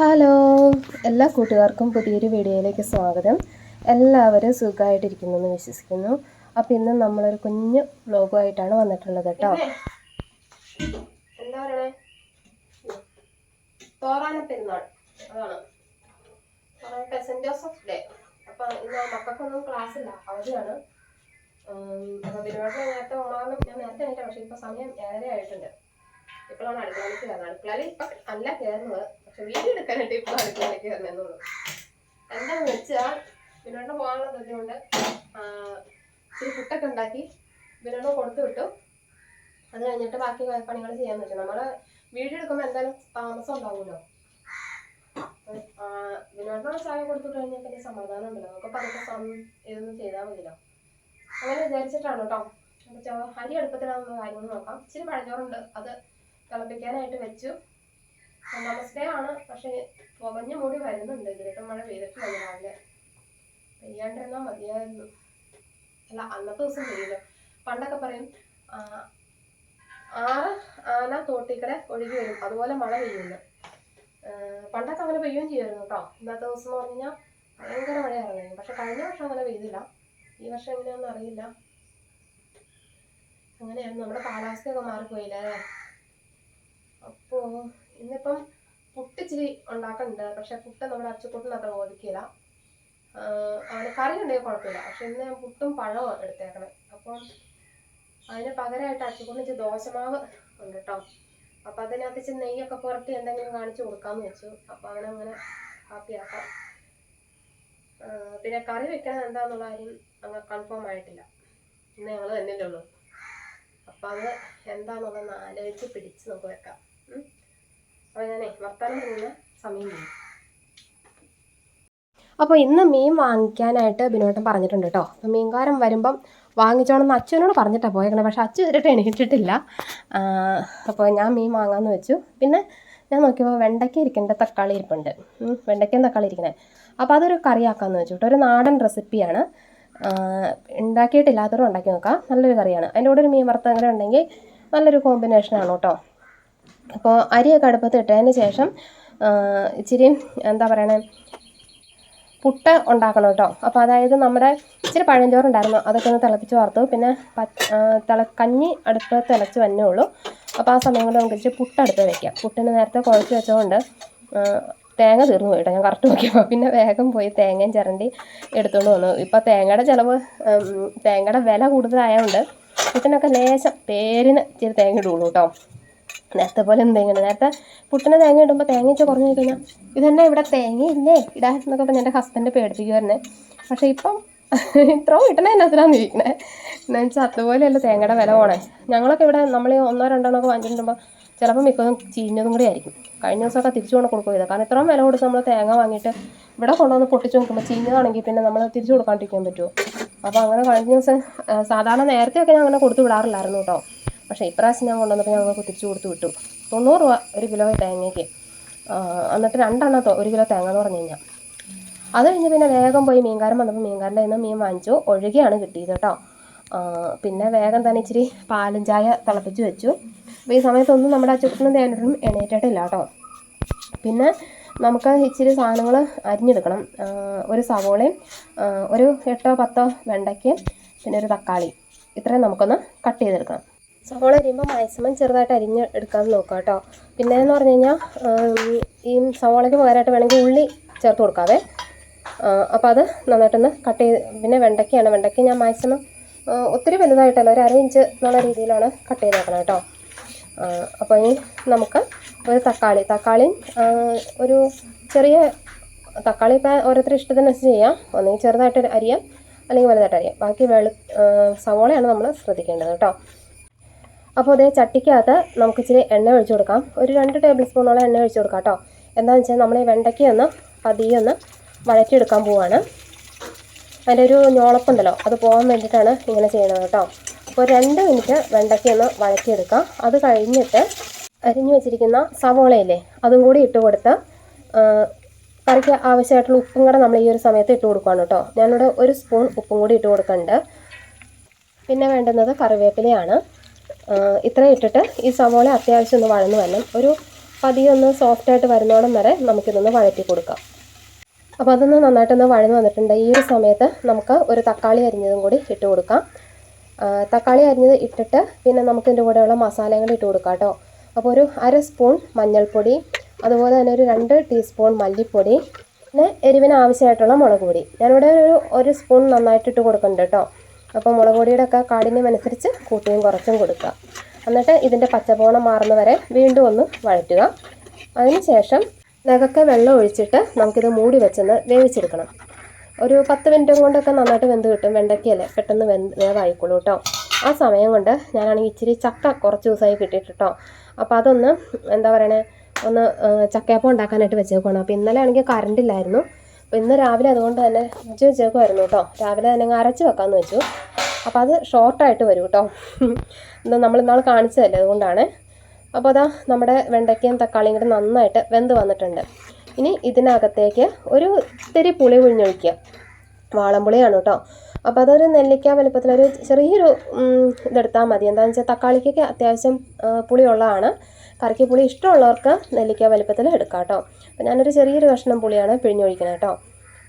Hello എല്ലാ കൂട്ടുകാർക്കും പുതിയൊരു വീഡിയോയിലേക്ക് സ്വാഗതം. എല്ലാവരും സുഖമായിട്ടിരിക്കുന്നു എന്ന് വിശ്വസിക്കുന്നു. അപ്പോൾ ഇന്ന് നമ്മളൊരു കുഞ്ഞ് വ്ലോഗുമായിട്ടാണ് വന്നിട്ടുള്ളത് കേട്ടോ. എന്താ പറയണേ? തോറാന പെരുന്നാൾ. അതാണ്. സെന്റ് ജോസഫ് ഡേ അപ്പം ഇന്ന് മക്കൾക്കൊന്നും ക്ലാസ് ഇല്ല. അവധിയാണ്. അപ്പോൾ ബിരുവാട്ടിൽ നേരത്തെ ഓണാകും ഞാൻ നേരത്തെ എണീറ്റ പക്ഷേ ഇപ്പോൾ സമയം ഏഴര ആയിട്ടുണ്ട് ഇപ്പോഴാണ് അടുക്കളയിലേക്ക് കയറുന്നത് അടുക്കളയിൽ ഇപ്പം അല്ല കയറുന്നത് പക്ഷെ വീഡിയോ എടുക്കാനായിട്ട് ഇപ്പോൾ അടുക്കളയിലേക്ക് കയറുന്നതെന്നുള്ളൂ എന്താന്ന് വെച്ചാൽ ബിനോട്ട് പോകാനുള്ള കൊണ്ട് ഇച്ചിരി പുട്ടൊക്കെ ഉണ്ടാക്കി ബിനോട്ട് കൊടുത്തു വിട്ടു. അത് കഴിഞ്ഞിട്ട് ബാക്കി പണികൾ ചെയ്യാന്ന് വെച്ചു. നമ്മൾ വീഡിയോ എടുക്കുമ്പോൾ എന്തായാലും താമസം ഉണ്ടാവുമല്ലോ. ബിനോട്ടിനുള്ള ചായ കൊടുത്തു കഴിഞ്ഞാൽ പിന്നെ സമാധാനം ഉണ്ടല്ലോ. നമുക്ക് പതുക്കെ സം ഇതൊന്നും ചെയ്താൽ മതിയല്ലോ. അങ്ങനെ വിചാരിച്ചിട്ടാണ് കേട്ടോ. അരി അടുപ്പത്തിലാണെന്ന് കാര്യങ്ങൾ നോക്കാം. ഇച്ചിരി പഴഞ്ചോറുണ്ട്. അത് തിളപ്പിക്കാനായിട്ട് വെച്ചു. നമസ്തേ ആണ്. പക്ഷേ പുകഞ്ഞ മൂടി വരുന്നുണ്ട്. ഇതിലിട്ട് മഴ പെയ്തിട്ടില്ല രാവിലെ. പെയ്യാണ്ടിരുന്നാൽ മതിയായിരുന്നു. അല്ല അന്നത്തെ ദിവസം പെയ്യില്ല പണ്ടൊക്കെ പറയും ആറ് ആന തോട്ടിക്കടെ ഒഴുകി വരും. അതുപോലെ മഴ പെയ്യുന്നു. പണ്ടൊക്കെ അങ്ങനെ പെയ്യുകയും ചെയ്യുമായിരുന്നു കേട്ടോ. ഇന്നത്തെ ദിവസം എന്ന് പറഞ്ഞാൽ ഭയങ്കര മഴയായിരുന്നു പക്ഷെ കഴിഞ്ഞ വർഷം അങ്ങനെ പെയ്തില്ല. ഈ വർഷം എങ്ങനെയാണെന്ന് അറിയില്ല. അങ്ങനെയായിരുന്നു. നമ്മുടെ കാലാവസ്ഥയൊക്കെ മാറിപ്പോയില്ലേ? ഇന്നിപ്പം പുട്ടിച്ചിരി ഉണ്ടാക്കുന്നുണ്ട് പക്ഷെ പുട്ട് നമ്മുടെ അച്ചുക്കുട്ടിന് അത്ര ഓദിക്കില്ല അവന് കറി ഉണ്ടെങ്കിൽ കുഴപ്പമില്ല. പക്ഷെ ഇന്ന് ഞാൻ പുട്ടും പഴവും എടുത്തേക്കണേ. അപ്പം അതിന് പകരമായിട്ട് അച്ചുക്കുട്ടിന് ദോശമാവ് ഉണ്ട് കേട്ടോ. അപ്പം അതിനകത്ത് ഇച്ചിരി നെയ്യൊക്കെ പുരട്ടി എന്തെങ്കിലും കാണിച്ചു കൊടുക്കാമെന്ന് വെച്ചു. അപ്പം അങ്ങനെ ഹാപ്പിയാക്കാം. പിന്നെ കറി വെക്കണത് എന്താന്നുള്ള കാര്യം അങ്ങ് കൺഫേം ആയിട്ടില്ല. ഇന്ന് ഞങ്ങൾ തന്നെയല്ലേ ഉള്ളൂ. അപ്പം അത് എന്താണെന്നുള്ളതൊന്ന് ആലോചിച്ച് പിടിച്ച് നമുക്ക് വെക്കാം. അപ്പോൾ വർത്താനം സമയം അപ്പോൾ ഇന്ന് മീൻ വാങ്ങിക്കാനായിട്ട് ബിനോട്ടം പറഞ്ഞിട്ടുണ്ട് കേട്ടോ. അപ്പോൾ മീൻകാരൻ വരുമ്പം വാങ്ങിച്ചോണമെന്ന് അച്ഛനോട് പറഞ്ഞിട്ടാ പോയേക്കണേ. പക്ഷെ അച്ഛൻ ഇതിട്ട് എണീറ്റിട്ടില്ല. അപ്പോൾ ഞാൻ മീൻ വാങ്ങാന്ന് വെച്ചു. പിന്നെ ഞാൻ നോക്കിയപ്പോൾ വെണ്ടയ്ക്ക ഇരിക്കേണ്ട തക്കാളി ഇരിപ്പുണ്ട്. വെണ്ടയ്ക്കയും തക്കാളി ഇരിക്കണേ. അപ്പോൾ അതൊരു കറിയാക്കാമെന്ന് വെച്ചു കേട്ടോ. ഒരു നാടൻ റെസിപ്പിയാണ്. ഉണ്ടാക്കിയിട്ടില്ലാത്തവരും ഉണ്ടാക്കി നോക്കാം. നല്ലൊരു കറിയാണ്. അതിന്റെ കൂടെ ഒരു മീൻ വറുത്തങ്ങനെ ഉണ്ടെങ്കിൽ നല്ലൊരു കോമ്പിനേഷനാണ് കേട്ടോ. അപ്പോൾ അരിയൊക്കെ അടുപ്പത്ത് ഇട്ടതിന് ശേഷം ഇച്ചിരി എന്താ പറയണേ പുട്ട് ഉണ്ടാക്കണം കേട്ടോ. അപ്പോൾ അതായത് നമ്മുടെ ഇച്ചിരി പഴഞ്ചോറുണ്ടായിരുന്നു അതൊക്കെ ഒന്ന് തിളപ്പിച്ച് വാർത്തു. പിന്നെ തിള കഞ്ഞി അടുപ്പ് തിളച്ച് വന്നേ ഉള്ളൂ. അപ്പോൾ ആ സമയം കൊണ്ട് നമുക്ക് ഇച്ചിരി പുട്ട് അടുത്ത് വയ്ക്കാം പുട്ടിന് നേരത്തെ കുഴച്ച് വെച്ചതുകൊണ്ട് തേങ്ങ തീർന്നു പോയിട്ടോ ഞാൻ കറക്റ്റ് നോക്കിയപ്പോൾ പിന്നെ വേഗം പോയി തേങ്ങയും ചിരണ്ടി എടുത്തുകൊണ്ട് വന്നു. ഇപ്പോൾ തേങ്ങയുടെ ചിലവ് തേങ്ങയുടെ വില കൂടുതലായതുകൊണ്ട് പുട്ടിനൊക്കെ ലേശം പേരിന് ഇച്ചിരി തേങ്ങ ഇടുള്ളൂ കേട്ടോ. നേരത്തെ പോലെ എന്തെങ്കിലും നേരത്തെ പുട്ടിന് തേങ്ങ ഇടുമ്പോൾ തേങ്ങ ഇച്ചിരി കുറഞ്ഞു കഴിഞ്ഞാൽ ഇതന്നെ ഇവിടെ തേങ്ങ ഇല്ലേ ഇടാ എന്നൊക്കെ പറഞ്ഞ് എന്റെ ഹസ്ബൻഡ് പേടിപ്പിക്കുമായിരുന്നെ പക്ഷേ ഇപ്പം ഇത്രയും കിട്ടണേ എന്നതിനാന്ന് ഇരിക്കണേ എന്ന് വെച്ചാൽ അതുപോലെയല്ല തേങ്ങയുടെ വില പോണേ. ഞങ്ങളൊക്കെ ഇവിടെ നമ്മൾ ഒന്നോ രണ്ടെണ്ണോ ഒക്കെ വാങ്ങിച്ചിട്ടുമ്പോൾ ചിലപ്പോൾ മിക്കതും ചീഞ്ഞതും കൂടി ആയിരിക്കും. കഴിഞ്ഞ ദിവസമൊക്കെ തിരിച്ചു കൊണ്ട് കൊടുക്കുക ചെയ്തത്. കാരണം ഇത്രയും വില കൊടുത്ത് നമ്മൾ തേങ്ങ വാങ്ങിയിട്ട് ഇവിടെ കൊണ്ടുവന്ന് പൊട്ടിച്ച് നോക്കുമ്പോൾ ചീഞ്ഞതാണെങ്കിൽ പിന്നെ നമ്മൾ തിരിച്ചു കൊടുക്കാണ്ടിരിക്കാൻ പറ്റുമോ അപ്പോൾ അങ്ങനെ കഴിഞ്ഞ ദിവസം സാധാരണ നേരത്തെയൊക്കെ ഞാൻ അങ്ങനെ കൊടുത്തു വിടാറില്ലായിരുന്നു കേട്ടോ. പക്ഷേ ഇപ്രാവശ്യം ഞാൻ കൊണ്ടുവന്നപ്പോൾ ഞങ്ങൾക്ക് തിരിച്ചു കൊടുത്തു വിട്ടു. തൊണ്ണൂറ് രൂപ ഒരു കിലോ തേങ്ങയ്ക്ക്. എന്നിട്ട് രണ്ടെണ്ണത്തോ ഒരു കിലോ തേങ്ങ എന്ന് പറഞ്ഞു കഴിഞ്ഞാൽ. അത് കഴിഞ്ഞ് പിന്നെ വേഗം പോയി മീൻകാരൻ വന്നപ്പോൾ മീൻകാരന്റെ നിന്ന് മീൻ വാങ്ങിച്ചു. ഒഴുകിയാണ് കിട്ടിയത് കേട്ടോ. പിന്നെ വേഗം തന്നെ ഇച്ചിരി പാലും ചായ തിളപ്പിച്ച് വെച്ചു. അപ്പോൾ ഈ സമയത്തൊന്നും നമ്മുടെ അച്ചുട്ടനും തേനിട്ടും എണീറ്റിട്ടില്ല കേട്ടോ. പിന്നെ നമുക്ക് ഇച്ചിരി സാധനങ്ങൾ അരിഞ്ഞെടുക്കണം. ഒരു സവോളയും ഒരു എട്ടോ പത്തോ വെണ്ടയ്ക്കയും പിന്നെ ഒരു തക്കാളി. ഇത്രയും നമുക്കൊന്ന് കട്ട് ചെയ്തെടുക്കണം. സവോള അരിയുമ്പോൾ മാക്സിമം ചെറുതായിട്ട് അരിഞ്ഞ് എടുക്കാൻ നോക്കുക കേട്ടോ പിന്നെ എന്ന് പറഞ്ഞു കഴിഞ്ഞാൽ ഈ സവോളയ്ക്ക് പകരമായിട്ട് വേണമെങ്കിൽ ഉള്ളി ചേർത്ത് കൊടുക്കാവേ. അപ്പോൾ അത് നന്നായിട്ടൊന്ന് കട്ട് ചെയ്ത് പിന്നെ വെണ്ടയ്ക്കയാണ്. വെണ്ടയ്ക്ക ഞാൻ മാക്സിമം ഒത്തിരി വലുതായിട്ടല്ല ഒരു അര ഇഞ്ച് എന്നുള്ള രീതിയിലാണ് കട്ട് ചെയ്ത് ചെയ്തേക്കണം കേട്ടോ അപ്പോൾ ഇനി നമുക്ക് ഒരു തക്കാളി തക്കാളി ഒരു ചെറിയ തക്കാളി ഇപ്പോൾ ഓരോരുത്തർ ഇഷ്ടത്തിനനുസരിച്ച് ചെയ്യാം. ഒന്നെങ്കിൽ ചെറുതായിട്ട് അരിയാം അല്ലെങ്കിൽ വലുതായിട്ട് അരിയാം. ബാക്കി വെളു സവോളയാണ് നമ്മൾ ശ്രദ്ധിക്കേണ്ടത് കേട്ടോ അപ്പോൾ അതേ ചട്ടിക്കകത്ത് നമുക്ക് ഇച്ചിരി എണ്ണ ഒഴിച്ചു കൊടുക്കാം. ഒരു രണ്ട് ടേബിൾ സ്പൂണോളം എണ്ണ ഒഴിച്ചു കൊടുക്കാം കേട്ടോ. എന്താണെന്ന് വെച്ചാൽ നമ്മൾ ഈ വെണ്ടയ്ക്കൊന്ന് ഒന്ന് പതിയെ ഒന്ന് വഴറ്റിയെടുക്കാൻ പോവാണ്. അതിന്റെ ഒരു ഞോളപ്പുണ്ടല്ലോ അത് പോകാൻ വേണ്ടിയിട്ടാണ് ഇങ്ങനെ ചെയ്യുന്നത് കേട്ടോ. അപ്പോൾ രണ്ട് മിനിറ്റ് വെണ്ടയ്ക്കൊന്ന് വഴറ്റിയെടുക്കാം. അത് കഴിഞ്ഞിട്ട് അരിഞ്ഞു വെച്ചിരിക്കുന്ന സവോളയില്ലേ അതും കൂടി ഇട്ട് കൊടുത്ത് കറിക്ക് ആവശ്യമായിട്ടുള്ള ഉപ്പും കൂടെ നമ്മൾ ഈ ഒരു സമയത്ത് ഇട്ട് കൊടുക്കുകയാണ് കേട്ടോ. ഞാനിവിടെ ഒരു സ്പൂൺ ഉപ്പും കൂടി ഇട്ട് കൊടുക്കുന്നുണ്ട്. പിന്നെ വേണ്ടുന്നത് കറിവേപ്പിലയാണ്. ഇത്രയും ഇട്ടിട്ട് ഈ സവോള അത്യാവശ്യം ഒന്ന് വഴന്നു വരണം. ഒരു പതിയെ ഒന്ന് സോഫ്റ്റായിട്ട് വരുന്നോടം വരെ നമുക്കിതൊന്ന് വഴറ്റി കൊടുക്കാം. അപ്പോൾ അതൊന്ന് നന്നായിട്ടൊന്ന് വഴന്ന് വന്നിട്ടുണ്ട്. ഈ ഒരു സമയത്ത് നമുക്ക് ഒരു തക്കാളി അരിഞ്ഞതും കൂടി ഇട്ട് കൊടുക്കാം. തക്കാളി അരിഞ്ഞത് ഇട്ടിട്ട് പിന്നെ നമുക്ക് ഇതിന്റെ കൂടെയുള്ള മസാലകൾ ഇട്ട് കൊടുക്കാം കേട്ടോ. അപ്പോൾ ഒരു അര സ്പൂൺ മഞ്ഞൾപ്പൊടി അതുപോലെ തന്നെ ഒരു രണ്ട് ടീസ്പൂൺ മല്ലിപ്പൊടി പിന്നെ എരിവിന് ആവശ്യമായിട്ടുള്ള മുളക് പൊടി. ഞാനിവിടെ ഒരു ഒരു സ്പൂൺ നന്നായിട്ട് ഇട്ട് കൊടുക്കുന്നുണ്ട് കേട്ടോ. അപ്പോൾ മുളക് പൊടിയുടെ ഒക്കെ കാഠിന്യം അനുസരിച്ച് കൂട്ടിയും കുറച്ചും കൊടുക്കുക. എന്നിട്ട് ഇതിന്റെ പച്ചപ്പോണം മാറുന്ന വരെ വീണ്ടും ഒന്ന് വഴറ്റുക. അതിനുശേഷം നഖക്കെ വെള്ളം ഒഴിച്ചിട്ട് നമുക്കിത് മൂടി വെച്ചൊന്ന് വേവിച്ചെടുക്കണം. ഒരു പത്ത് മിനിറ്റും കൊണ്ടൊക്കെ നന്നായിട്ട് വെന്ത് കിട്ടും. വെണ്ടയ്ക്കല്ലേ പെട്ടെന്ന് വെന്ത് വേവായിക്കോളൂ കേട്ടോ. ആ സമയം കൊണ്ട് ഞാനാണെങ്കിൽ ഇച്ചിരി ചക്ക കുറച്ച് ദിവസമായി കിട്ടിയിട്ട് കേട്ടോ. അപ്പോൾ അതൊന്ന് എന്താ പറയണേ? ഒന്ന് ചക്കയപ്പം ഉണ്ടാക്കാനായിട്ട് വെച്ചേക്കണം അപ്പോൾ ഇന്നലെ ആണെങ്കിൽ കറണ്ട് ഇല്ലായിരുന്നു അപ്പോൾ ഇന്ന് രാവിലെ അതുകൊണ്ട് തന്നെ ഇഞ്ചി വരുന്നു കേട്ടോ. രാവിലെ തന്നെ അരച്ച് വെക്കാമെന്ന് വെച്ചു. അപ്പോൾ അത് ഷോർട്ടായിട്ട് വരും കേട്ടോ. എന്താ നമ്മൾ ഇന്നാൾ കാണിച്ചതല്ലേ അതുകൊണ്ടാണ്. അപ്പോൾ അതാ നമ്മുടെ വെണ്ടയ്ക്കയും തക്കാളിയും കൂടെ നന്നായിട്ട് വെന്ത് വന്നിട്ടുണ്ട്. ഇനി ഇതിനകത്തേക്ക് ഒരു ഇത്തിരി പുളി പിഴിഞ്ഞൊഴിക്കുക. വാളംപുളിയാണ് കേട്ടോ. അപ്പോൾ അതൊരു നെല്ലിക്ക വലുപ്പത്തിലൊരു ചെറിയൊരു ഇതെടുത്താൽ മതി. എന്താണെന്ന് വെച്ചാൽ തക്കാളിക്കൊക്കെ അത്യാവശ്യം പുളിയുള്ളതാണ്. കറിക്ക് പുളി ഇഷ്ടമുള്ളവർക്ക് നെല്ലിക്ക വലുപ്പത്തിൽ എടുക്കാം കേട്ടോ. അപ്പോൾ ഞാനൊരു ചെറിയൊരു കഷ്ണം പുളിയാണ് പിഴിഞ്ഞൊഴിക്കുന്നത് കേട്ടോ.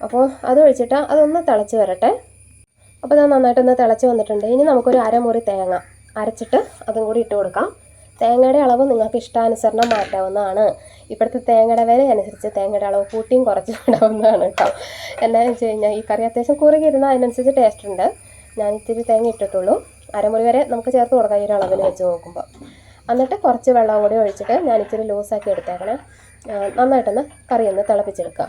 അപ്പോൾ അത് ഒഴിച്ചിട്ട് അതൊന്ന് തിളച്ച് വരട്ടെ. അപ്പോൾ അത് നന്നായിട്ടൊന്ന് തിളച്ച് വന്നിട്ടുണ്ട്. ഇനി നമുക്കൊരു അരമുറി തേങ്ങ അരച്ചിട്ട് അതും കൂടി ഇട്ട് കൊടുക്കാം. തേങ്ങയുടെ അളവ് നിങ്ങൾക്ക് ഇഷ്ടാനുസരണം മാറ്റാവുന്നതാണ്. ഇപ്പോഴത്തെ തേങ്ങയുടെ വില അനുസരിച്ച് തേങ്ങയുടെ അളവ് കൂട്ടിയും കുറച്ചും ഇടാവുന്നതാണ് കേട്ടോ. എന്താണെന്ന് വെച്ച് കഴിഞ്ഞാൽ ഈ കറി അത്യാവശ്യം കുറുകിയിരുന്ന അതിനനുസരിച്ച് ടേസ്റ്റ് ഉണ്ട്. ഞാൻ ഇത്തിരി തേങ്ങ ഇട്ടിട്ടുള്ളൂ. അരമുറി വരെ നമുക്ക് ചേർത്ത് കൊടുക്കാം ഈ ഒരു അളവിൽ വെച്ച് നോക്കുമ്പോൾ എന്നിട്ട് കുറച്ച് വെള്ളം കൂടി ഒഴിച്ചിട്ട് ഞാൻ ഇച്ചിരി ലൂസാക്കി എടുത്തേക്കണേ. നന്നായിട്ടൊന്ന് കറി ഒന്ന് തിളപ്പിച്ചെടുക്കുക.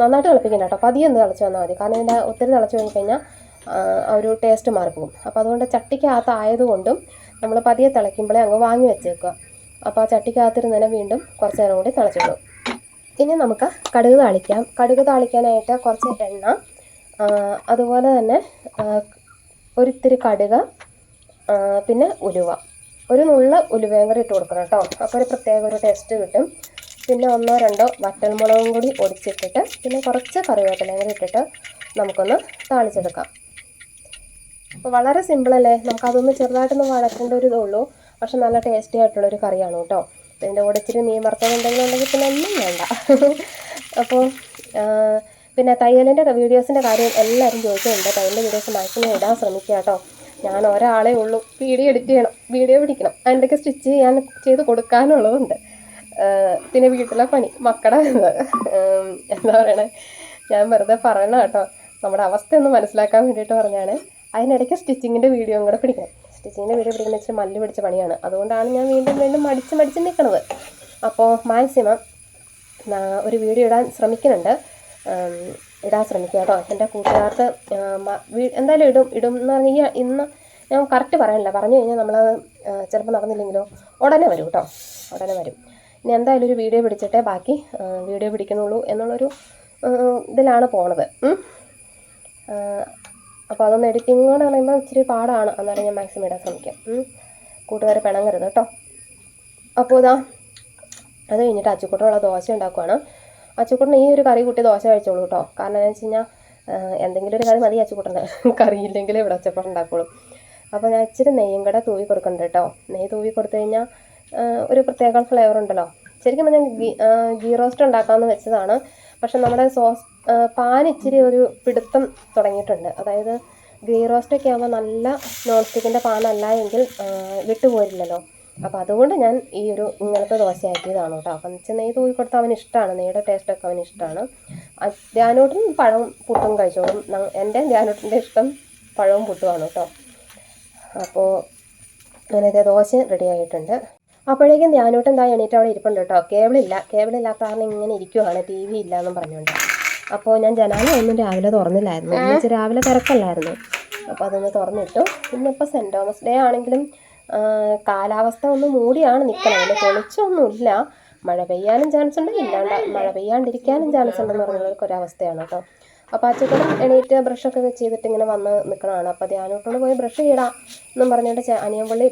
നന്നായിട്ട് തിളപ്പിക്കണ്ട കേട്ടോ. പതിയെ ഒന്ന് തിളച്ച് വന്നാൽ മതി. കാരണം ഇതിന്റെ ഒത്തിരി തിളച്ച് കഴിഞ്ഞ് കഴിഞ്ഞാൽ ഒരു ടേസ്റ്റ് മാറിപ്പോകും. അപ്പോൾ അതുകൊണ്ട് ചട്ടിക്കകത്ത് ആയതുകൊണ്ടും നമ്മൾ പതിയെ തിളയ്ക്കുമ്പോഴേ അങ്ങ് വാങ്ങി വെച്ചേക്കുക. അപ്പോൾ ആ ചട്ടിക്കകത്തിരുന്നതിനെ വീണ്ടും കുറച്ച് നേരം കൂടി തിളച്ചിടും. ഇനി നമുക്ക് കടുക് താളിക്കാം. കടുക് താളിക്കാനായിട്ട് കുറച്ച് എണ്ണ അതുപോലെ തന്നെ ഒരിത്തിരി കടുക് പിന്നെ ഉലുവ. ഒരു നുള്ള ഉലുവയും കൂടി ഇട്ട് കൊടുക്കണം കേട്ടോ. അപ്പോൾ ഒരു പ്രത്യേക ഒരു ടേസ്റ്റ് കിട്ടും. പിന്നെ ഒന്നോ രണ്ടോ വറ്റൽമുളകും കൂടി ഒടിച്ചിട്ടിട്ട് പിന്നെ കുറച്ച് കറിവേപ്പിലയും കൂടി ഇട്ടിട്ട് നമുക്കൊന്ന് താളിച്ചെടുക്കാം. അപ്പോൾ വളരെ സിമ്പിളല്ലേ നമുക്കതൊന്ന് ചെറുതായിട്ടൊന്ന് വഴക്കേണ്ട ഒരു ഇതുള്ളൂ. പക്ഷെ നല്ല ടേസ്റ്റി ആയിട്ടുള്ളൊരു കറിയാണ് കേട്ടോ. ഇതിന്റെ കൂടെ ഇച്ചിരി മീൻ വറുത്തത് എന്തെങ്കിലും ഉണ്ടെങ്കിൽ പിന്നെ ഒന്നും വേണ്ട. അപ്പോൾ പിന്നെ തയ്യലിന്റെ വീഡിയോസിന്റെ കാര്യം എല്ലാവരും ചോദിക്കുന്നുണ്ട്. തയ്യലിന്റെ വീഡിയോസ് മാക്സിമം ഇടാൻ ശ്രമിക്കുക കേട്ടോ. ഞാൻ ഒരാളേ ഉള്ളൂ. വീഡിയോ എഡിറ്റ് ചെയ്യണം. വീഡിയോ പിടിക്കണം. അതിന്റെയൊക്കെ സ്റ്റിച്ച് ചെയ്യാൻ ചെയ്ത് കൊടുക്കാനുള്ളതുണ്ട്. പിന്നെ വീട്ടിലെ പണി. മക്കളുടെ എന്താ പറയണേ? ഞാൻ വെറുതെ പറയണ കേട്ടോ. നമ്മുടെ അവസ്ഥ ഒന്ന് മനസ്സിലാക്കാൻ വേണ്ടിയിട്ട് പറഞ്ഞാണ്. അതിനിടയ്ക്ക് സ്റ്റിച്ചിങ്ങിന്റെ വീഡിയോയും കൂടെ പിടിക്കണം. സ്റ്റിച്ചിങ്ങിന്റെ വീഡിയോ പിടിക്കുന്ന വെച്ചാൽ മല്ല് പിടിച്ച പണിയാണ്. അതുകൊണ്ടാണ് ഞാൻ വീണ്ടും വീണ്ടും മടിച്ച് മടിച്ച് നിൽക്കുന്നത് അപ്പോൾ മാക്സിമം ഒരു വീഡിയോ ഇടാൻ ശ്രമിക്കുന്നുണ്ട്. ഇടാൻ ശ്രമിക്കുക കേട്ടോ. എന്റെ കൂട്ടുകാർക്ക് എന്തായാലും ഇടും ഇടും എന്ന് പറഞ്ഞാൽ ഇന്ന് ഞാൻ കറക്റ്റ് പറയാനില്ല. പറഞ്ഞു കഴിഞ്ഞാൽ നമ്മൾ ചിലപ്പോൾ നടന്നില്ലെങ്കിലോ ഉടനെ വരും കേട്ടോ. ഉടനെ വരും. ഇനി എന്തായാലും ഒരു വീഡിയോ പിടിച്ചിട്ടേ ബാക്കി വീഡിയോ പിടിക്കുന്നുള്ളൂ എന്നുള്ളൊരു ഇതിലാണ് പോണത്. അപ്പോൾ അതൊന്ന് എഡിറ്റിംഗ് എന്ന് പറയുമ്പോൾ ഇച്ചിരി പാടാണ്. എന്നാലും ഞാൻ മാക്സിമം ഇടാൻ ശ്രമിക്കാം. കൂട്ടുകാരെ പിണങ്ങരുത് കേട്ടോ. അപ്പോൾ ഇതാ അത് കഴിഞ്ഞിട്ട് അച്ചുക്കൂട്ടുള്ള ദോശ ഉണ്ടാക്കുവാണ്. അച്ചുക്കുട്ടൻ ഈ ഒരു കറി കൂട്ടി ദോശ കഴിച്ചോളൂ കേട്ടോ. കാരണം എന്താ വെച്ച് കഴിഞ്ഞാൽ എന്തെങ്കിലും ഒരു കറി മതി അച്ചുക്കുട്ടന്റെ കറിയില്ലെങ്കിൽ ഇവിടെ ഒച്ചപ്പാട് ഉണ്ടാക്കുള്ളൂ. അപ്പോൾ ഞാൻ ഇച്ചിരി നെയ്യും കൂടെ തൂവി കൊടുക്കുന്നുണ്ട് കേട്ടോ. നെയ്യ് തൂവി കൊടുത്തു കഴിഞ്ഞാൽ ഒരു പ്രത്യേക ഫ്ലേവർ ഉണ്ടല്ലോ. ശരിക്കും ഞാൻ ഗീ റോസ്റ്റ് ഉണ്ടാക്കാമെന്ന് വെച്ചതാണ്. പക്ഷെ നമ്മുടെ സോസ് പാൻ ഇച്ചിരി ഒരു പിടുത്തം തുടങ്ങിയിട്ടുണ്ട്. അതായത് ഗീ റോസ്റ്റൊക്കെ ആകുമ്പോൾ നല്ല നോൺ സ്റ്റിക്കിന്റെ പാനല്ല എങ്കിൽ വിട്ടുപോരില്ലല്ലോ. അപ്പോൾ അതുകൊണ്ട് ഞാൻ ഈ ഒരു ഇങ്ങനത്തെ ദോശ ആക്കിയതാണ് കേട്ടോ. അപ്പം വെച്ചാൽ നെയ്യ് തൂക്കി കൊടുത്താൽ അവന് ഇഷ്ടമാണ് നെയ്യുടെ ടേസ്റ്റൊക്കെ അവന് ഇഷ്ടമാണ് ധ്യാനോട്ടും പഴവും പുട്ടും കഴിച്ചോളും. എന്റെ ധ്യാനോട്ടിന്റെ ഇഷ്ടം പഴവും പുട്ടുമാണ് കേട്ടോ. അപ്പോൾ അങ്ങനത്തെ ദോശ റെഡി ആയിട്ടുണ്ട്. അപ്പോഴേക്കും ധ്യാനോട്ടം എന്താ എണീറ്റ് അവിടെ ഇരിപ്പുണ്ട് കേട്ടോ. കേബിളില്ല. കേബിളില്ലാത്ത കാരണം ഇങ്ങനെ ഇരിക്കുവാണ്. ടി വി ഇല്ല എന്നും പറഞ്ഞുകൊണ്ട്. അപ്പോൾ ഞാൻ ജനാല ഒന്നും രാവിലെ തുറന്നില്ലായിരുന്നു. രാവിലെ തിരക്കല്ലായിരുന്നു. അപ്പോൾ അതൊന്ന് തുറന്നിട്ടു. ഇന്നിപ്പോൾ സെന്റ് തോമസ് ഡേ ആണെങ്കിലും കാലാവസ്ഥ ഒന്ന് മൂടിയാണ് നിൽക്കുന്നത് അതിൽ തെളിച്ചൊന്നുമില്ല. മഴ പെയ്യാനും ചാൻസ് ഉണ്ട്. ഇല്ലാണ്ട് മഴ പെയ്യാണ്ടിരിക്കാനും ചാൻസ് ഉണ്ടെന്ന് പറഞ്ഞവർക്ക് ഒരവസ്ഥയാണ് കേട്ടോ. അപ്പോൾ അച്ഛനും എണീറ്റ് ബ്രഷൊക്കെ ചെയ്തിട്ട് ഇങ്ങനെ വന്ന് നിൽക്കണതാണ് അപ്പോൾ ധ്യാനോട്ടോട് പോയി ബ്രഷ് ചെയ്യടാ എന്നും പറഞ്ഞിട്ട് അനിയൻപള്ളി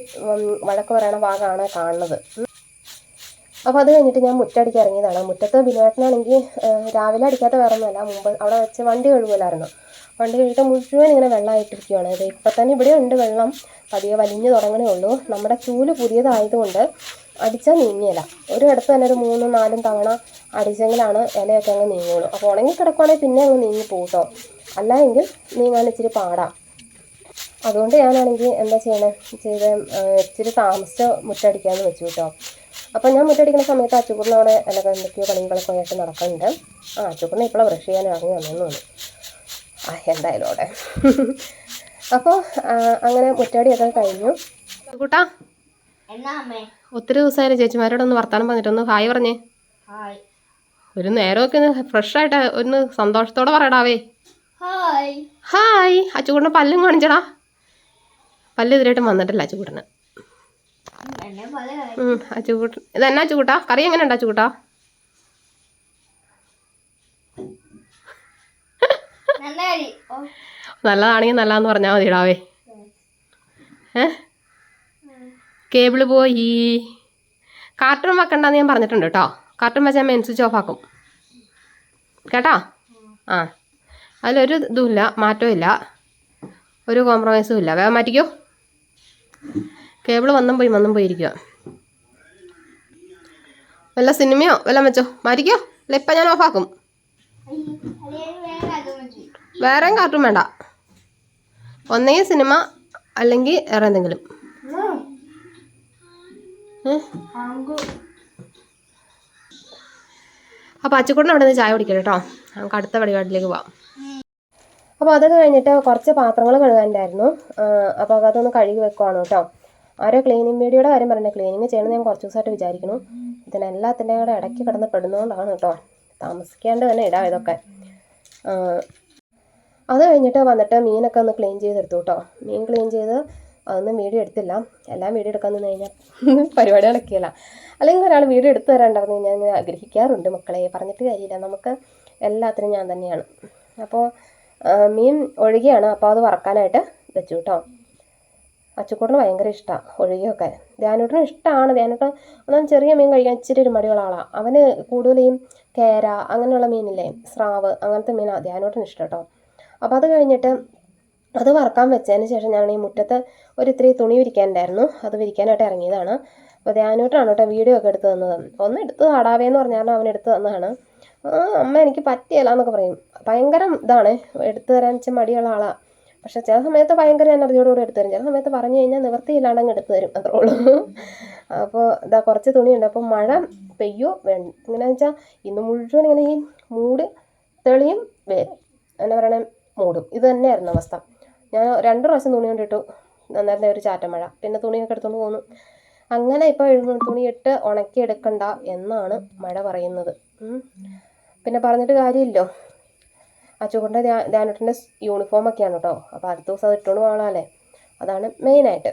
വഴക്ക് പറയണ ഭാഗമാണ് കാണുന്നത്. അപ്പോൾ അത് കഴിഞ്ഞിട്ട് ഞാൻ മുറ്റടിക്കാൻ ഇറങ്ങിയതാണ്. മുറ്റത്ത് ബിനുവേട്ടനാണെങ്കിൽ രാവിലെ അടിക്കാത്ത വേറെ ഒന്നുമല്ല മുമ്പ് അവിടെ വെച്ച് വണ്ടി കഴുകുമല്ലായിരുന്നു വണ്ടി കഴുകിയിട്ട് മുഴുവൻ ഇങ്ങനെ വെള്ളമായിട്ടിരിക്കുകയാണ് ഇത് ഇപ്പം തന്നെ ഇവിടെ ഉണ്ട് വെള്ളം. പതിയെ വലിഞ്ഞു തുടങ്ങണേ ഉള്ളൂ. നമ്മുടെ ചൂൽ പുതിയതായതുകൊണ്ട് അടിച്ചാൽ നീങ്ങിയില്ല ഒരു ഇടത്ത് തന്നെ ഒരു മൂന്നും നാലും തവണ അടിച്ചെങ്കിലാണ് ഇലയൊക്കെ അങ്ങ് നീങ്ങുള്ളൂ. അപ്പോൾ ഉണങ്ങി കിടക്കുവാണെങ്കിൽ പിന്നെ അങ്ങ് നീങ്ങി പോകട്ടോ അല്ല എങ്കിൽ നീങ്ങാൻ ഇച്ചിരി പാടാം. അതുകൊണ്ട് ഞാനാണെങ്കിൽ എന്താ ചെയ്യണേ? ചെയ്ത് ഇച്ചിരി താമസിച്ച് മുറ്റടിക്കാമെന്ന് വെച്ചു കേട്ടോ അപ്പോൾ ഞാൻ മുറ്റടിക്കുന്ന സമയത്ത് അച്ചുക്കുറിന് അവിടെ എല്ലാ എന്തൊക്കെയോ പണികളൊക്കെ ആയിട്ട് നടക്കുന്നുണ്ട്. ആ അച്ചുക്കുറിനെ ഇപ്പോഴും ബ്രഷ് ചെയ്യാൻ ഇറങ്ങി വന്നെന്ന് ആ എന്തായാലും അവിടെ. അപ്പോൾ അങ്ങനെ മുറ്റടിയൊക്കെ കഴിഞ്ഞു. കൂട്ടാ ഒത്തിരി ദിവസമായാലും ചേച്ചിമാരോടൊന്ന് വർത്താനം പറഞ്ഞിട്ടൊന്ന് ഹായ് പറഞ്ഞേ. ഒരു നേരമൊക്കെ ഒന്ന് ഫ്രഷ് ആയിട്ട് ഒന്ന് സന്തോഷത്തോടെ പറയടാവേ. ഹായ്. ഹായ്. അച്ചുകൂടിന് പല്ലും കാണിച്ചടാ. പല്ല് ഇതിലായിട്ടും വന്നിട്ടില്ല അച്ചുകൂട്ടന്. അച്ചുകൂട്ടൻ ഇതെന്നാ അച്ചുകൂട്ടാ? കറി എങ്ങനെ ഉണ്ട് അച്ചുകൂട്ടാ നല്ലതാണെങ്കിൽ നല്ലതെന്ന് പറഞ്ഞാൽ മതിടാവേ. ഏ? കേബിൾ പോയി. കാർട്ടൂൺ വെക്കണ്ടെന്ന് ഞാൻ പറഞ്ഞിട്ടുണ്ട് കേട്ടോ. കാർട്ടൂൺ വെച്ചാൽ മെയിൻ സ്വിച്ച് ഓഫ് ആക്കും കേട്ടോ? ആ. അതിലൊരു ഇതുമില്ല മാറ്റവും ഇല്ല. ഒരു കോംപ്രമൈസും ഇല്ല. വേഗം മാറ്റിക്കോ. കേബിൾ വന്നും പോയി വന്നും പോയിരിക്കുക വല്ല സിനിമയോ വല്ലതും വെച്ചോ മാറ്റിക്കോ. അല്ല ഇപ്പം ഞാൻ ഓഫാക്കും. വേറെയും കാർട്ടൂൺ വേണ്ട. ഒന്നെങ്കിൽ സിനിമ അല്ലെങ്കിൽ വേറെ എന്തെങ്കിലും? അപ്പോൾ അച്ചക്കൂടിന് അവിടെ നിന്ന് ചായ കുടിക്കാം കേട്ടോ. നമുക്ക് അടുത്ത വഴിപാടിലേക്ക് പോവാം. അപ്പോൾ അതൊക്കെ കഴിഞ്ഞിട്ട് കുറച്ച് പാത്രങ്ങൾ കഴുകാനുണ്ടായിരുന്നു. അപ്പോൾ അതൊന്ന് കഴുകി വെക്കുവാണ് കേട്ടോ. ആരോ ക്ലീനിങ് വീഡിയോയുടെ കാര്യം പറഞ്ഞത് ക്ലീനിങ് ചെയ്യണമെന്ന് ഞാൻ കുറച്ച് ദിവസമായിട്ട് വിചാരിക്കുന്നു. ഇതിനെല്ലാത്തിന്റെ കൂടെ ഇടയ്ക്ക് കിടന്ന് പെടുന്നതുകൊണ്ടാണ് കേട്ടോ താമസിക്കാണ്ട് തന്നെ ഇടാം ഇതൊക്കെ. അത് കഴിഞ്ഞിട്ട് വന്നിട്ട് മീനൊക്കെ ഒന്ന് ക്ലീൻ ചെയ്തെടുത്തു കേട്ടോ മീൻ ക്ലീൻ ചെയ്ത് അതൊന്നും വീഡിയോ എടുത്തില്ല. എല്ലാം വീഡിയോ എടുക്കാൻ നിന്ന് കഴിഞ്ഞാൽ പരിപാടി നടക്കുകയില്ല അല്ലെങ്കിൽ ഒരാൾ വീഡിയോ എടുത്തു തരാണ്ടായിരുന്നു ഞാൻ ഇങ്ങനെ ആഗ്രഹിക്കാറുണ്ട് മക്കളെ. പറഞ്ഞിട്ട് കാര്യമില്ല. നമുക്ക് എല്ലാത്തിനും ഞാൻ തന്നെയാണ്. അപ്പോൾ മീൻ ഒഴുകിയാണ്. അപ്പോൾ അത് വറക്കാനായിട്ട് വെച്ചു കേട്ടോ അച്ചുക്കൂട്ടിന് ഭയങ്കര ഇഷ്ടമാണ് ഒഴുകിയൊക്കെ. ധ്യാനൂട്ടിനും ഇഷ്ടമാണ് ധ്യാനൂട്ടൻ ഒന്നും ചെറിയ മീൻ കഴിക്കാൻ ഇച്ചിരി ഒരു മടിയുള്ള ആളാണ് അവന് കൂടുതലും കേര അങ്ങനെയുള്ള മീനില്ലേ സ്രാവ് അങ്ങനത്തെ മീനാണ് ധ്യാനൂട്ടിന് ഇഷ്ടം കേട്ടോ. അപ്പോൾ അത് കഴിഞ്ഞിട്ട് അത് വറക്കാൻ വെച്ചതിന് ശേഷം ഞാൻ ഈ മുറ്റത്ത് ഒരു ഇത്തിരി തുണി വിരിക്കാനുണ്ടായിരുന്നു. അത് വിരിക്കാനായിട്ട് ഇറങ്ങിയതാണ്. അപ്പോൾ ധ്യാനൂട്ടാണ് കേട്ടോ വീഡിയോ ഒക്കെ എടുത്ത് തന്നത്. ഒന്ന് എടുത്ത് നടാവേന്ന് പറഞ്ഞാൽ അവൻ എടുത്ത് തന്നതാണ്. അമ്മ എനിക്ക് പറ്റിയല്ല എന്നൊക്കെ പറയും. ഭയങ്കര ഇതാണ്. എടുത്തു തരാൻ വെച്ചാൽ മടിയുള്ള ആളാണ് പക്ഷെ ചില സമയത്ത് ഭയങ്കര എനർജിയോടുകൂടി എടുത്തു തരും. ചില സമയത്ത് പറഞ്ഞു കഴിഞ്ഞാൽ നിവൃത്തിയില്ലാണ്ട് അങ്ങ് എടുത്തു തരും. അത്രേ ഉള്ളൂ. അപ്പോൾ ഇതാ കുറച്ച് തുണിയുണ്ട്. അപ്പോൾ മഴ പെയ്യോ? വേണ്ട എങ്ങനെയാണെന്ന് വെച്ചാൽ ഇന്ന് മുഴുവൻ ഇങ്ങനെ ഈ മൂട് തെളിയും വേരും. എന്നാ പറയണേ? മൂടും. ഇത് തന്നെയായിരുന്നു അവസ്ഥ. ഞാൻ രണ്ട് പ്രാവശ്യം തുണി കൊണ്ടിട്ടു നന്നായിരുന്ന ഒരു ചാറ്റ മഴ. പിന്നെ തുണിയൊക്കെ എടുത്തുകൊണ്ട് പോന്നു. അങ്ങനെ ഇപ്പോൾ തുണിയിട്ട് ഉണക്കിയെടുക്കണ്ട എന്നാണ് മഴ പറയുന്നത്. പിന്നെ പറഞ്ഞിട്ട് കാര്യമില്ലോ. അച്ചുകൊണ്ട് ധ്യാനത്തിന്റെ യൂണിഫോമൊക്കെയാണ് കേട്ടോ അപ്പോൾ അടുത്ത ദിവസം അത് ഇട്ടുകൊണ്ട് പോകണമല്ലേ അതാണ് മെയിനായിട്ട്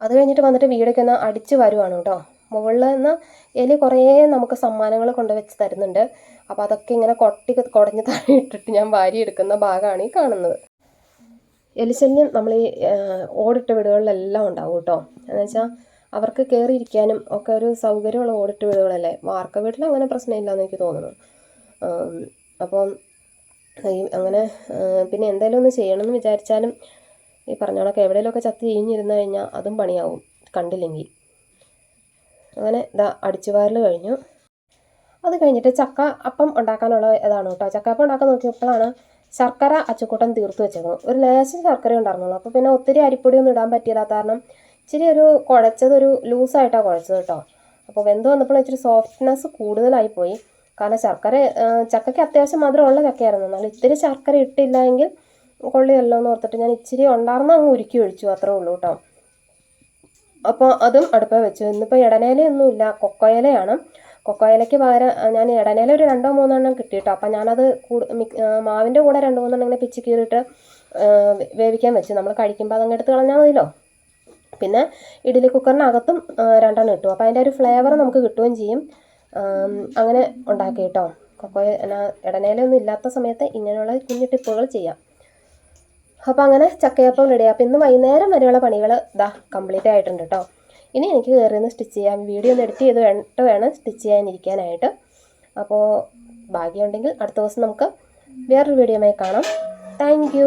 അത് കഴിഞ്ഞിട്ട് വന്നിട്ട് വീടൊക്കെ ഒന്ന് അടിച്ച് വരുവാണ് കേട്ടോ മുകളിൽ നിന്ന് എലി കുറേ നമുക്ക് സമ്മാനങ്ങൾ കൊണ്ടുവച്ച് തരുന്നുണ്ട്. അപ്പോൾ അതൊക്കെ ഇങ്ങനെ കൊട്ടി കുടഞ്ഞ് താഴെ ഇട്ടിട്ട് ഞാൻ വാരി എടുക്കുന്ന ഭാഗമാണ് ഈ കാണുന്നത്. എലിശല്യം നമ്മൾ ഈ ഓടിട്ട വീടുകളിലെല്ലാം ഉണ്ടാവും കേട്ടോ എന്ന് വെച്ചാൽ അവർക്ക് കയറിയിരിക്കാനും ഒക്കെ ഒരു സൗകര്യമുള്ള ഓടിട്ട വീടുകളല്ലേ. വാർക്ക വീട്ടിൽ അങ്ങനെ പ്രശ്നമില്ല എന്ന് എനിക്ക് തോന്നുന്നു. അപ്പം അങ്ങനെ പിന്നെ എന്തെങ്കിലും ഒന്ന് ചെയ്യണം എന്ന് വിചാരിച്ചാലും ഈ പറഞ്ഞ കണക്ക് എവിടെയെങ്കിലുമൊക്കെ ചത്തി ചീഞ്ഞിരുന്നു കഴിഞ്ഞാൽ അതും പണിയാവും. കണ്ടില്ലെങ്കിൽ അങ്ങനെ ഇതാ അടിച്ചുവാരൽ കഴിഞ്ഞു. അത് കഴിഞ്ഞിട്ട് ചക്ക അപ്പം ഉണ്ടാക്കാനുള്ള ഇതാണ് കേട്ടോ. ചക്കപ്പം ഉണ്ടാക്കാൻ നോക്കിയപ്പോഴാണ് ശർക്കര അച്ചുക്കൂട്ടൻ തീർത്ത് വെച്ചത് ഒരു ലേശം ശർക്കര ഉണ്ടായിരുന്നുള്ളൂ. അപ്പോൾ പിന്നെ ഒത്തിരി അരിപ്പൊടിയൊന്നും ഇടാൻ പറ്റിയില്ല. കാരണം ഇച്ചിരി ഒരു കുഴച്ചത് ഒരു ലൂസായിട്ടാണ് കുഴച്ചത് കേട്ടോ. അപ്പോൾ വെന്ത് വന്നപ്പോൾ ഇച്ചിരി സോഫ്റ്റ്നെസ് കൂടുതലായി പോയി. കാരണം ശർക്കര ചക്കയ്ക്ക് അത്യാവശ്യം മധുരമുള്ള ചക്കയായിരുന്നു എന്നാൽ ഇത്തിരി ശർക്കര ഇട്ടില്ല എങ്കിൽ കൊള്ളിയല്ലോ എന്ന് ഓർത്തിട്ട് ഞാൻ ഇച്ചിരി ഉണ്ടാർന്ന് അങ്ങ് ഉരുക്കി ഒഴിച്ചു അത്രേ ഉള്ളൂ കേട്ടോ. അപ്പോൾ അതും അടുപ്പേ വെച്ചു. ഇന്നിപ്പോൾ ഇടനേലയൊന്നുമില്ല. കൊക്കോയിലയാണ്. കൊക്കോയിലയ്ക്ക് പകരം ഞാൻ ഇടനേല ഒരു രണ്ടോ മൂന്നെണ്ണം കിട്ടി കിട്ടിയിട്ടോ. അപ്പം ഞാനത് മാവിന്റെ കൂടെ രണ്ട് മൂന്നെണ്ണം ഇങ്ങനെ പിച്ചി കീറിയിട്ട് വേവിക്കാൻ വെച്ചു. നമ്മൾ കഴിക്കുമ്പോൾ അതങ്ങ് എടുത്ത് കളഞ്ഞാൽ മതിയല്ലോ. പിന്നെ ഇഡ്ഡലി കുക്കറിനകത്തും രണ്ടെണ്ണം ഇട്ടു. അപ്പോൾ അതിന്റെ ഒരു ഫ്ലേവർ നമുക്ക് കിട്ടുകയും ചെയ്യും. അങ്ങനെ ഉണ്ടാക്കി കേട്ടോ. കൊക്കോയ ഇടനേലൊന്നും ഇല്ലാത്ത സമയത്ത് ഇങ്ങനെയുള്ള കുഞ്ഞു ടിപ്പുകൾ ചെയ്യാം. അപ്പോൾ അങ്ങനെ ചക്കയപ്പം റെഡി അപ്പോൾ ഇന്ന് വൈകുന്നേരം വരെയുള്ള പണികൾ ഇതാ കംപ്ലീറ്റ് ആയിട്ടുണ്ട് കേട്ടോ. ഇനി എനിക്ക് കയറി ഒന്ന് സ്റ്റിച്ച് ചെയ്യാം. വീഡിയോ ഒന്ന് എഡിറ്റ് ചെയ്ത് വേണ്ടിട്ട് വേണം സ്റ്റിച്ച് ചെയ്യാനിരിക്കാനായിട്ട്. അപ്പോൾ ഭാഗ്യമുണ്ടെങ്കിൽ അടുത്ത ദിവസം നമുക്ക് വേറൊരു വീഡിയോയുമായി കാണാം. താങ്ക്